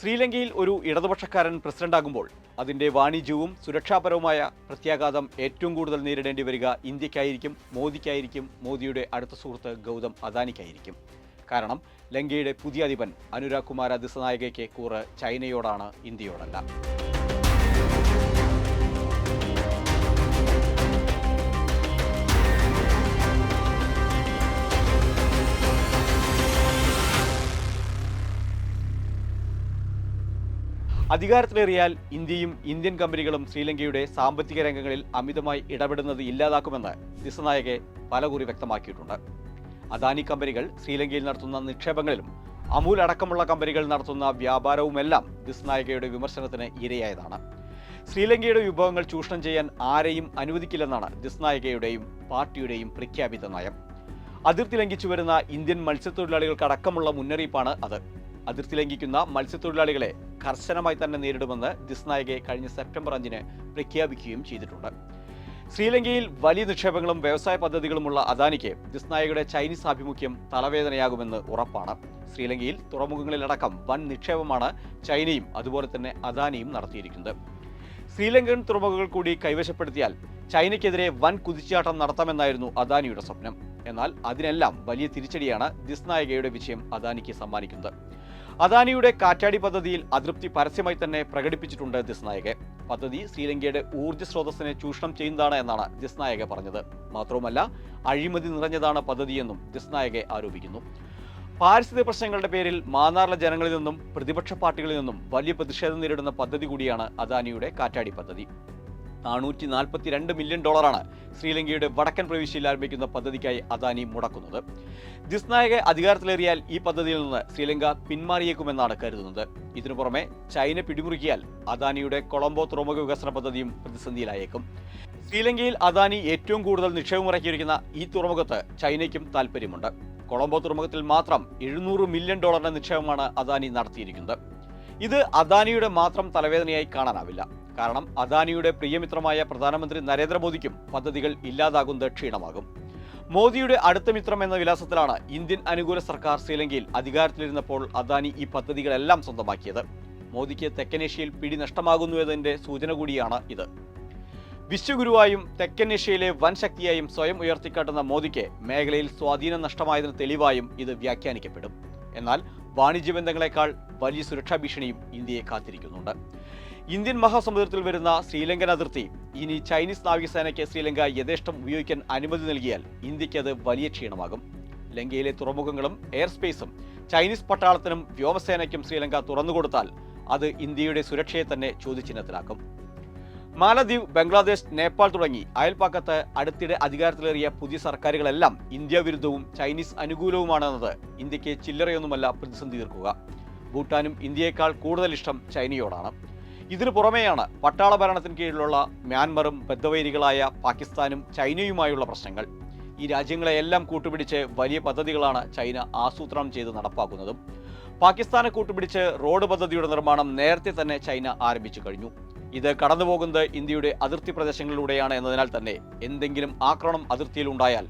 ശ്രീലങ്കയിൽ ഒരു ഇടതുപക്ഷക്കാരൻ പ്രസിഡന്റാകുമ്പോൾ അതിന്റെ വാണിജ്യവും സുരക്ഷാപരവുമായ പ്രത്യാഘാതം ഏറ്റവും കൂടുതൽ നേരിടേണ്ടി വരിക ഇന്ത്യക്കായിരിക്കും മോദിക്കായിരിക്കും മോദിയുടെ അടുത്ത സുഹൃത്ത് ഗൗതം അദാനിക്കായിരിക്കും. കാരണം ലങ്കയുടെ പുതിയ അധിപൻ അനുരാഗ് കുമാര ദിസനായകയ്ക്ക് കൂറ് ചൈനയോടാണ് ഇന്ത്യയോടല്ല. അധികാരത്തിലേറിയാൽ ഇന്ത്യയും ഇന്ത്യൻ കമ്പനികളും ശ്രീലങ്കയുടെ സാമ്പത്തിക രംഗങ്ങളിൽ അമിതമായി ഇടപെടുന്നത് ഇല്ലാതാക്കുമെന്ന് ദിസനായകെ പലകുറി വ്യക്തമാക്കിയിട്ടുണ്ട്. അദാനി കമ്പനികൾ ശ്രീലങ്കയിൽ നടത്തുന്ന നിക്ഷേപങ്ങളിലും അമൂൽ അടക്കമുള്ള കമ്പനികൾ നടത്തുന്ന വ്യാപാരവുമെല്ലാം ദിസ്നായകയുടെ വിമർശനത്തിന് ഇരയായതാണ്. ശ്രീലങ്കയുടെ വിഭവങ്ങൾ ചൂഷണം ചെയ്യാൻ ആരെയും അനുവദിക്കില്ലെന്നാണ് ദിസ്നായകയുടെയും പാർട്ടിയുടെയും പ്രഖ്യാപിത നയം. അതിർത്തി ലംഘിച്ചു വരുന്ന ഇന്ത്യൻ മത്സ്യത്തൊഴിലാളികൾക്കടക്കമുള്ള മുന്നറിയിപ്പാണ് അത്. അതിർത്തി ലംഘിക്കുന്ന മത്സ്യത്തൊഴിലാളികളെ കർശനമായി തന്നെ നേരിടുമെന്ന് ദിസ്നായകെ കഴിഞ്ഞ സെപ്റ്റംബർ അഞ്ചിന് പ്രഖ്യാപിക്കുകയും ചെയ്തിട്ടുണ്ട്. ശ്രീലങ്കയിൽ വലിയ നിക്ഷേപങ്ങളും വ്യവസായ പദ്ധതികളുമുള്ള അദാനിക്ക് ദിസ്നായകയുടെ ചൈനീസ് ആഭിമുഖ്യം തലവേദനയാകുമെന്ന് ഉറപ്പാണ്. ശ്രീലങ്കയിൽ തുറമുഖങ്ങളിലടക്കം വൻ നിക്ഷേപമാണ് ചൈനയും അതുപോലെ തന്നെ അദാനിയും നടത്തിയിരിക്കുന്നത്. ശ്രീലങ്കൻ തുറമുഖങ്ങൾ കൂടി കൈവശപ്പെടുത്തിയാൽ ചൈനയ്ക്കെതിരെ വൻ കുതിച്ചാട്ടം നടത്താമെന്നായിരുന്നു അദാനിയുടെ സ്വപ്നം. എന്നാൽ അതിനെല്ലാം വലിയ തിരിച്ചടിയാണ് ദിസ്നായികയുടെ വിജയം അദാനിക്ക് സമ്മാനിക്കുന്നത്. അദാനിയുടെ കാറ്റാടി പദ്ധതിയിൽ അതൃപ്തി പരസ്യമായി തന്നെ പ്രകടിപ്പിച്ചിട്ടുണ്ട് ദിസ്നായകെ. പദ്ധതി ശ്രീലങ്കയുടെ ഊർജ സ്രോതസ്സിനെ ചൂഷണം ചെയ്യുന്നതാണ് എന്നാണ് ദിസ്നായക പറഞ്ഞത്. മാത്രവുമല്ല അഴിമതി നിറഞ്ഞതാണ് പദ്ധതിയെന്നും ദിസ്നായകെ ആരോപിക്കുന്നു. പാരിസ്ഥിതിക പ്രശ്നങ്ങളുടെ പേരിൽ മാന്നാറിലെ ജനങ്ങളിൽ നിന്നും പ്രതിപക്ഷ പാർട്ടികളിൽ നിന്നും വലിയ പ്രതിഷേധം നേരിടുന്ന പദ്ധതി കൂടിയാണ് അദാനിയുടെ കാറ്റാടി പദ്ധതി. നാനൂറ്റി നാൽപ്പത്തി രണ്ട് മില്യൺ ഡോളറാണ് ശ്രീലങ്കയുടെ വടക്കൻ പ്രവിശ്യയിൽ ആരംഭിക്കുന്ന പദ്ധതിക്കായി അദാനി മുടക്കുന്നത്. ദിസ്നായക അധികാരത്തിലേറിയാൽ ഈ പദ്ധതിയിൽ നിന്ന് ശ്രീലങ്ക പിന്മാറിയേക്കുമെന്നാണ് കരുതുന്നത്. ഇതിനു പുറമെ ചൈന പിടിമുറുക്കിയാൽ അദാനിയുടെ കൊളംബോ തുറമുഖ വികസന പദ്ധതിയും പ്രതിസന്ധിയിലായേക്കും. ശ്രീലങ്കയിൽ അദാനി ഏറ്റവും കൂടുതൽ നിക്ഷേപം ഇറക്കിയിരിക്കുന്ന ഈ തുറമുഖത്ത് ചൈനയ്ക്കും താൽപ്പര്യമുണ്ട്. കൊളംബോ തുറമുഖത്തിൽ മാത്രം എഴുന്നൂറ് മില്യൺ ഡോളറിന്റെ നിക്ഷേപമാണ് അദാനി നടത്തിയിരിക്കുന്നത്. ഇത് അദാനിയുടെ മാത്രം തലവേദനയായി കാണാനാവില്ല. കാരണം അദാനിയുടെ പ്രിയമിത്രമായ പ്രധാനമന്ത്രി നരേന്ദ്രമോദിക്കും പദ്ധതികൾ ഇല്ലാതാകുന്നത് ക്ഷീണമാകും. മോദിയുടെ അടുത്ത മിത്രം എന്ന വിലാസത്തിലാണ് ഇന്ത്യൻ അനുകൂല സർക്കാർ ശ്രീലങ്കയിൽ അധികാരത്തിലിരുന്നപ്പോൾ അദാനി ഈ പദ്ധതികളെല്ലാം സ്വന്തമാക്കിയത്. മോദിക്ക് തെക്കനേഷ്യയിൽ പിടി നഷ്ടമാകുന്നു എന്നതിന്റെ സൂചന കൂടിയാണ് ഇത്. വിശ്വഗുരുവായും തെക്കനേഷ്യയിലെ വൻ ശക്തിയായും സ്വയം ഉയർത്തിക്കാട്ടുന്ന മോദിക്ക് മേഖലയിൽ സ്വാധീനം നഷ്ടമായതിന് തെളിവായും ഇത് വ്യാഖ്യാനിക്കപ്പെടും. എന്നാൽ വാണിജ്യ ബന്ധങ്ങളെക്കാൾ വലിയ സുരക്ഷാ ഭീഷണിയും ഇന്ത്യയെ കാത്തിരിക്കുന്നുണ്ട്. ഇന്ത്യൻ മഹാസമുദ്രത്തിൽ വരുന്ന ശ്രീലങ്കൻ അതിർത്തി. ഇനി ചൈനീസ് നാവികസേനയ്ക്ക് ശ്രീലങ്ക യഥേഷ്ടം ഉപയോഗിക്കാൻ അനുമതി നൽകിയാൽ ഇന്ത്യയ്ക്ക് അത് വലിയ ക്ഷീണമാകും. ലങ്കയിലെ തുറമുഖങ്ങളും എയർ സ്പേസും ചൈനീസ് പട്ടാളത്തിനും വ്യോമസേനയ്ക്കും ശ്രീലങ്ക തുറന്നുകൊടുത്താൽ അത് ഇന്ത്യയുടെ സുരക്ഷയെ തന്നെ ചോദ്യചിഹ്നത്തിലാക്കും. മാലദ്വീപ് ബംഗ്ലാദേശ് നേപ്പാൾ തുടങ്ങി അയൽപ്പാക്കത്ത് അടുത്തിടെ അധികാരത്തിലേറിയ പുതിയ സർക്കാരുകളെല്ലാം ഇന്ത്യ വിരുദ്ധവും ചൈനീസ് അനുകൂലവുമാണെന്നത് ഇന്ത്യയ്ക്ക് ചില്ലറയൊന്നുമല്ല പ്രതിസന്ധി തീർക്കുക. ഭൂട്ടാനും ഇന്ത്യയേക്കാൾ കൂടുതൽ ഇഷ്ടം ചൈനയോടാണ്. ഇതിനു പുറമെയാണ് പട്ടാള ഭരണത്തിന് കീഴിലുള്ള മ്യാൻമറും ബദ്ധവൈരികളായ പാകിസ്ഥാനും ചൈനയുമായുള്ള പ്രശ്നങ്ങൾ. ഈ രാജ്യങ്ങളെയെല്ലാം കൂട്ടുപിടിച്ച് വലിയ പദ്ധതികളാണ് ചൈന ആസൂത്രണം ചെയ്ത് നടപ്പാക്കുന്നതും. പാകിസ്ഥാനെ കൂട്ടുപിടിച്ച് റോഡ് പദ്ധതിയുടെ നിർമ്മാണം നേരത്തെ തന്നെ ചൈന ആരംഭിച്ചു കഴിഞ്ഞു. ഇത് കടന്നുപോകുന്നത് ഇന്ത്യയുടെ അതിർത്തി പ്രദേശങ്ങളിലൂടെയാണ് എന്നതിനാൽ തന്നെ എന്തെങ്കിലും ആക്രമണം അതിർത്തിയിൽ ഉണ്ടായാൽ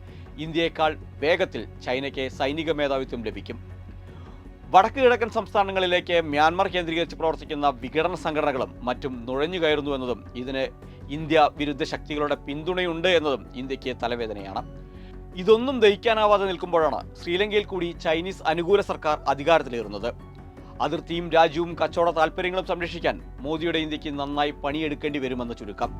ഇന്ത്യയേക്കാൾ വേഗത്തിൽ ചൈനയ്ക്ക് സൈനിക മേധാവിത്വം ലഭിക്കും. വടക്ക് കിഴക്കൻ സംസ്ഥാനങ്ങളിലേക്ക് മ്യാൻമാർ കേന്ദ്രീകരിച്ച് പ്രവർത്തിക്കുന്ന വിഘടന സംഘടനകളും മറ്റും നുഴഞ്ഞു കയറുന്നു എന്നതും ഇതിന് ഇന്ത്യ വിരുദ്ധ ശക്തികളുടെ പിന്തുണയുണ്ട് എന്നതും ഇന്ത്യയ്ക്ക് തലവേദനയാണ്. ഇതൊന്നും ദഹിക്കാനാവാതെ നിൽക്കുമ്പോഴാണ് ശ്രീലങ്കയിൽ കൂടി ചൈനീസ് അനുകൂല സർക്കാർ അധികാരത്തിലേറുന്നത്. അതിർത്തിയും രാജ്യവും കച്ചവട താല്പര്യങ്ങളും സംരക്ഷിക്കാൻ മോദിയുടെ ഇന്ത്യയ്ക്ക് നന്നായി പണിയെടുക്കേണ്ടി വരുമെന്ന് ചുരുക്കം.